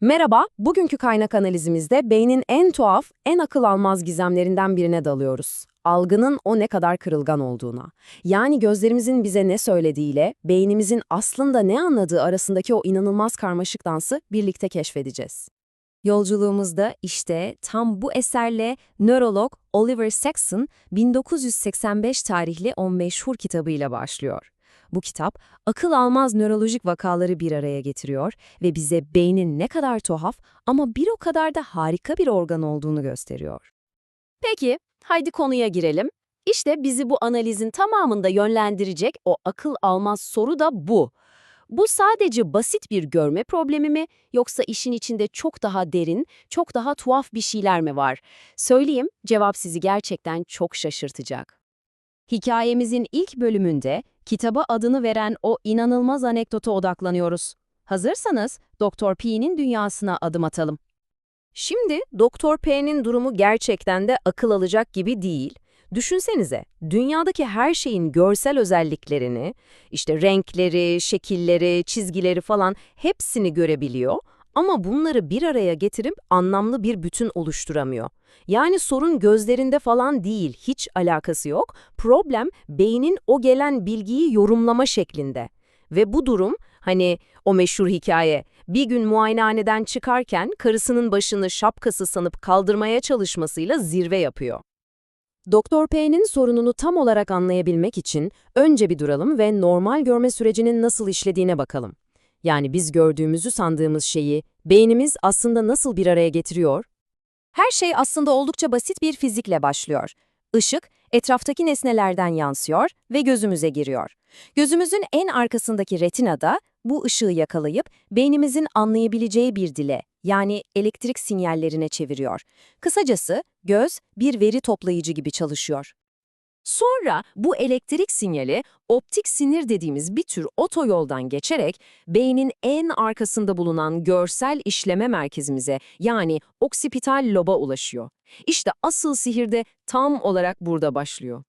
Merhaba, bugünkü kaynak analizimizde beynin en tuhaf, en akıl almaz gizemlerinden birine dalıyoruz. Algının o ne kadar kırılgan olduğuna. Yani gözlerimizin bize ne söylediğiyle, beynimizin aslında ne anladığı arasındaki o inanılmaz karmaşık dansı birlikte keşfedeceğiz. Yolculuğumuzda işte tam bu eserle nörolog Oliver Sackson 1985 tarihli o meşhur kitabıyla başlıyor. Bu kitap, akıl almaz nörolojik vakaları bir araya getiriyor ve bize beynin ne kadar tuhaf ama bir o kadar da harika bir organ olduğunu gösteriyor. Peki, haydi konuya girelim. İşte bizi bu analizin tamamında yönlendirecek o akıl almaz soru da bu. Bu sadece basit bir görme problemi mi yoksa işin içinde çok daha derin, çok daha tuhaf bir şeyler mi var? Söyleyeyim, cevap sizi gerçekten çok şaşırtacak. Hikayemizin ilk bölümünde kitaba adını veren o inanılmaz anekdota odaklanıyoruz. Hazırsanız Doktor P'nin dünyasına adım atalım. Şimdi Doktor P'nin durumu gerçekten de akıl alacak gibi değil. Düşünsenize, dünyadaki her şeyin görsel özelliklerini, işte renkleri, şekilleri, çizgileri falan hepsini görebiliyor ama bunları bir araya getirip anlamlı bir bütün oluşturamıyor. Yani sorun gözlerinde falan değil, hiç alakası yok. Problem beynin o gelen bilgiyi yorumlama şeklinde. Ve bu durum, hani o meşhur hikaye, bir gün muayenehaneden çıkarken karısının başını şapkası sanıp kaldırmaya çalışmasıyla zirve yapıyor. Doktor P'nin sorununu tam olarak anlayabilmek için önce bir duralım ve normal görme sürecinin nasıl işlediğine bakalım. Yani biz gördüğümüzü sandığımız şeyi beynimiz aslında nasıl bir araya getiriyor? Her şey aslında oldukça basit bir fizikle başlıyor. Işık, etraftaki nesnelerden yansıyor ve gözümüze giriyor. Gözümüzün en arkasındaki retinada bu ışığı yakalayıp beynimizin anlayabileceği bir dile, yani elektrik sinyallerine çeviriyor. Kısacası göz bir veri toplayıcı gibi çalışıyor. Sonra bu elektrik sinyali optik sinir dediğimiz bir tür otoyoldan geçerek beynin en arkasında bulunan görsel işleme merkezimize yani oksipital loba ulaşıyor. İşte asıl sihir de tam olarak burada başlıyor.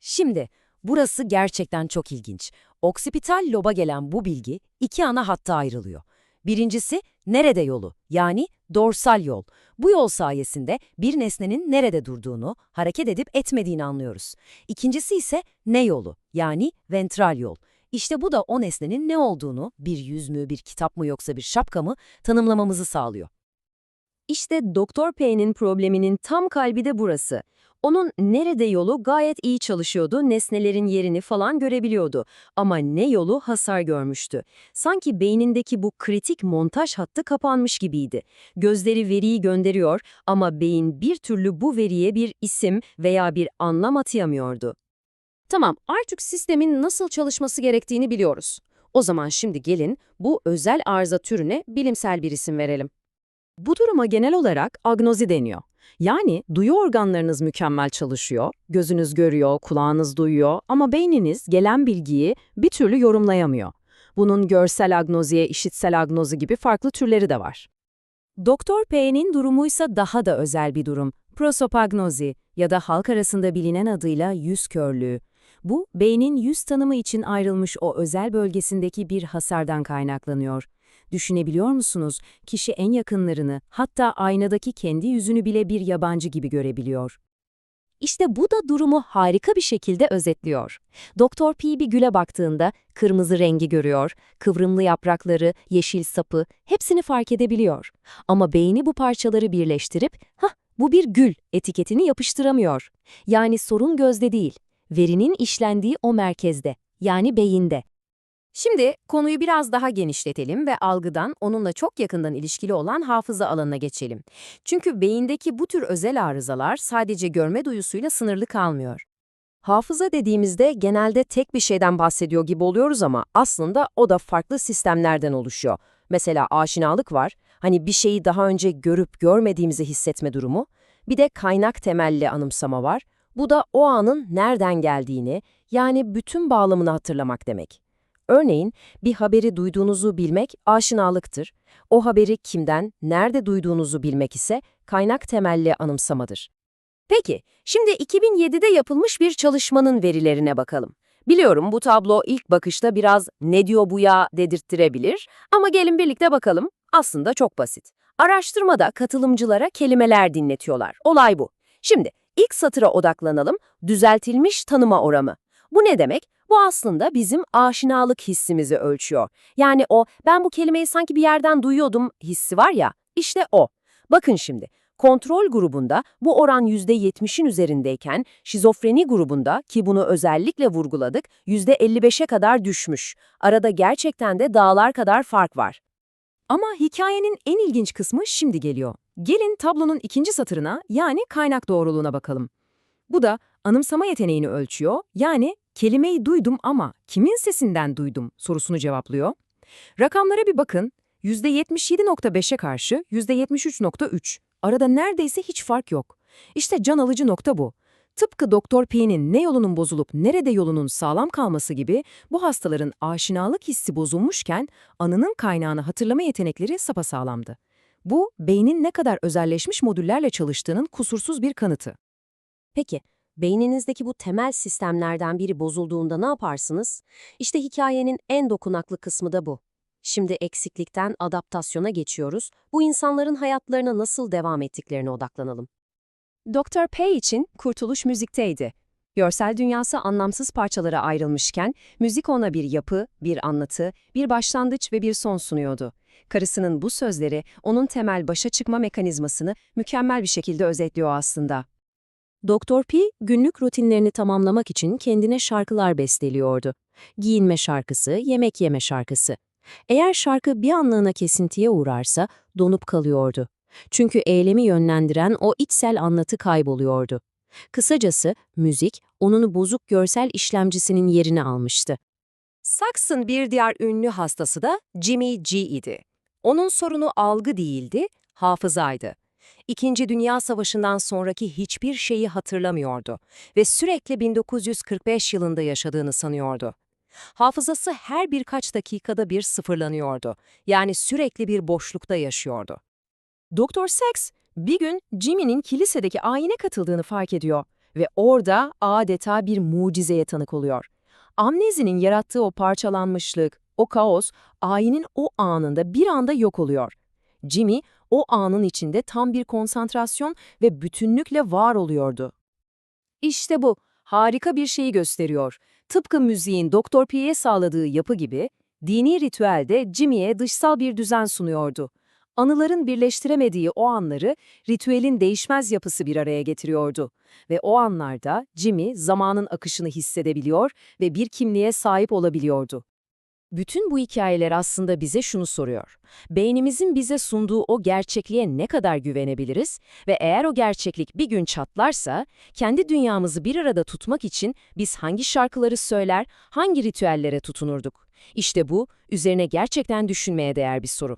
Şimdi burası gerçekten çok ilginç. Oksipital loba gelen bu bilgi iki ana hatta ayrılıyor. Birincisi nerede yolu yani dorsal yol. Bu yol sayesinde bir nesnenin nerede durduğunu, hareket edip etmediğini anlıyoruz. İkincisi ise ne yolu yani ventral yol. İşte bu da o nesnenin ne olduğunu, bir yüz mü, bir kitap mı yoksa bir şapka mı tanımlamamızı sağlıyor. İşte Doktor P'nin probleminin tam kalbi de burası. Onun nerede yolu gayet iyi çalışıyordu, nesnelerin yerini falan görebiliyordu. Ama ne yolu hasar görmüştü. Sanki beynindeki bu kritik montaj hattı kapanmış gibiydi. Gözleri veriyi gönderiyor ama beyin bir türlü bu veriye bir isim veya bir anlam atayamıyordu. Tamam, artık sistemin nasıl çalışması gerektiğini biliyoruz. O zaman şimdi gelin bu özel arıza türüne bilimsel bir isim verelim. Bu duruma genel olarak agnozi deniyor. Yani duyu organlarınız mükemmel çalışıyor, gözünüz görüyor, kulağınız duyuyor ama beyniniz gelen bilgiyi bir türlü yorumlayamıyor. Bunun görsel agnoziye, işitsel agnozi gibi farklı türleri de var. Doktor P'nin durumuysa daha da özel bir durum. Prosopagnozi ya da halk arasında bilinen adıyla yüz körlüğü. Bu, beynin yüz tanımı için ayrılmış o özel bölgesindeki bir hasardan kaynaklanıyor. Düşünebiliyor musunuz? Kişi en yakınlarını, hatta aynadaki kendi yüzünü bile bir yabancı gibi görebiliyor. İşte bu da durumu harika bir şekilde özetliyor. Doktor P bir güle baktığında kırmızı rengi görüyor, kıvrımlı yaprakları, yeşil sapı, hepsini fark edebiliyor. Ama beyni bu parçaları birleştirip, hah bu bir gül etiketini yapıştıramıyor. Yani sorun gözde değil, verinin işlendiği o merkezde, yani beyinde. Şimdi konuyu biraz daha genişletelim ve algıdan onunla çok yakından ilişkili olan hafıza alanına geçelim. Çünkü beyindeki bu tür özel arızalar sadece görme duyusuyla sınırlı kalmıyor. Hafıza dediğimizde genelde tek bir şeyden bahsediyor gibi oluyoruz ama aslında o da farklı sistemlerden oluşuyor. Mesela aşinalık var, hani bir şeyi daha önce görüp görmediğimizi hissetme durumu. Bir de kaynak temelli anımsama var. Bu da o anın nereden geldiğini, yani bütün bağlamını hatırlamak demek. Örneğin bir haberi duyduğunuzu bilmek aşinalıktır. O haberi kimden, nerede duyduğunuzu bilmek ise kaynak temelli anımsamadır. Peki, şimdi 2007'de yapılmış bir çalışmanın verilerine bakalım. Biliyorum bu tablo ilk bakışta biraz ne diyor bu ya dedirttirebilir ama gelin birlikte bakalım. Aslında çok basit. Araştırmada katılımcılara kelimeler dinletiyorlar. Olay bu. Şimdi ilk satıra odaklanalım. Düzeltilmiş tanıma oramı. Bu ne demek? Bu aslında bizim aşinalık hissimizi ölçüyor. Yani o ben bu kelimeyi sanki bir yerden duyuyordum hissi var ya, işte o. Bakın şimdi, kontrol grubunda bu oran %70'in üzerindeyken şizofreni grubunda ki bunu özellikle vurguladık %55'e kadar düşmüş. Arada gerçekten de dağlar kadar fark var. Ama hikayenin en ilginç kısmı şimdi geliyor. Gelin tablonun ikinci satırına yani kaynak doğruluğuna bakalım. Bu da anımsama yeteneğini ölçüyor yani kelimeyi duydum ama kimin sesinden duydum sorusunu cevaplıyor. Rakamlara bir bakın. %77.5'e karşı %73.3. Arada neredeyse hiç fark yok. İşte can alıcı nokta bu. Tıpkı Doktor P'nin ne yolunun bozulup nerede yolunun sağlam kalması gibi bu hastaların aşinalık hissi bozulmuşken anının kaynağını hatırlama yetenekleri sapasağlamdı. Bu, beynin ne kadar özelleşmiş modüllerle çalıştığının kusursuz bir kanıtı. Peki, beyninizdeki bu temel sistemlerden biri bozulduğunda ne yaparsınız? İşte hikayenin en dokunaklı kısmı da bu. Şimdi eksiklikten adaptasyona geçiyoruz. Bu insanların hayatlarına nasıl devam ettiklerine odaklanalım. Dr. P için kurtuluş müzikteydi. Görsel dünyası anlamsız parçalara ayrılmışken, müzik ona bir yapı, bir anlatı, bir başlangıç ve bir son sunuyordu. Karısının bu sözleri, onun temel başa çıkma mekanizmasını mükemmel bir şekilde özetliyor aslında. Doktor P günlük rutinlerini tamamlamak için kendine şarkılar besteliyordu. Giyinme şarkısı, yemek yeme şarkısı. Eğer şarkı bir anlığına kesintiye uğrarsa donup kalıyordu. Çünkü eylemi yönlendiren o içsel anlatı kayboluyordu. Kısacası müzik onun bozuk görsel işlemcisinin yerini almıştı. Saks'ın bir diğer ünlü hastası da Jimmy G idi. Onun sorunu algı değildi, hafızaydı. İkinci Dünya Savaşı'ndan sonraki hiçbir şeyi hatırlamıyordu ve sürekli 1945 yılında yaşadığını sanıyordu. Hafızası her birkaç dakikada bir sıfırlanıyordu. Yani sürekli bir boşlukta yaşıyordu. Doktor Sachs bir gün Jimmy'nin kilisedeki ayine katıldığını fark ediyor ve orada adeta bir mucizeye tanık oluyor. Amnezinin yarattığı o parçalanmışlık, o kaos, ayinin o anında bir anda yok oluyor. Jimmy o anın içinde tam bir konsantrasyon ve bütünlükle var oluyordu. İşte bu, harika bir şeyi gösteriyor. Tıpkı müziğin Doktor P'ye sağladığı yapı gibi, dini ritüelde Jimmy'ye dışsal bir düzen sunuyordu. Anıların birleştiremediği o anları ritüelin değişmez yapısı bir araya getiriyordu. Ve o anlarda Jimmy zamanın akışını hissedebiliyor ve bir kimliğe sahip olabiliyordu. Bütün bu hikayeler aslında bize şunu soruyor. Beynimizin bize sunduğu o gerçekliğe ne kadar güvenebiliriz ve eğer o gerçeklik bir gün çatlarsa, kendi dünyamızı bir arada tutmak için biz hangi şarkıları söyler, hangi ritüellere tutunurduk? İşte bu, üzerine gerçekten düşünmeye değer bir soru.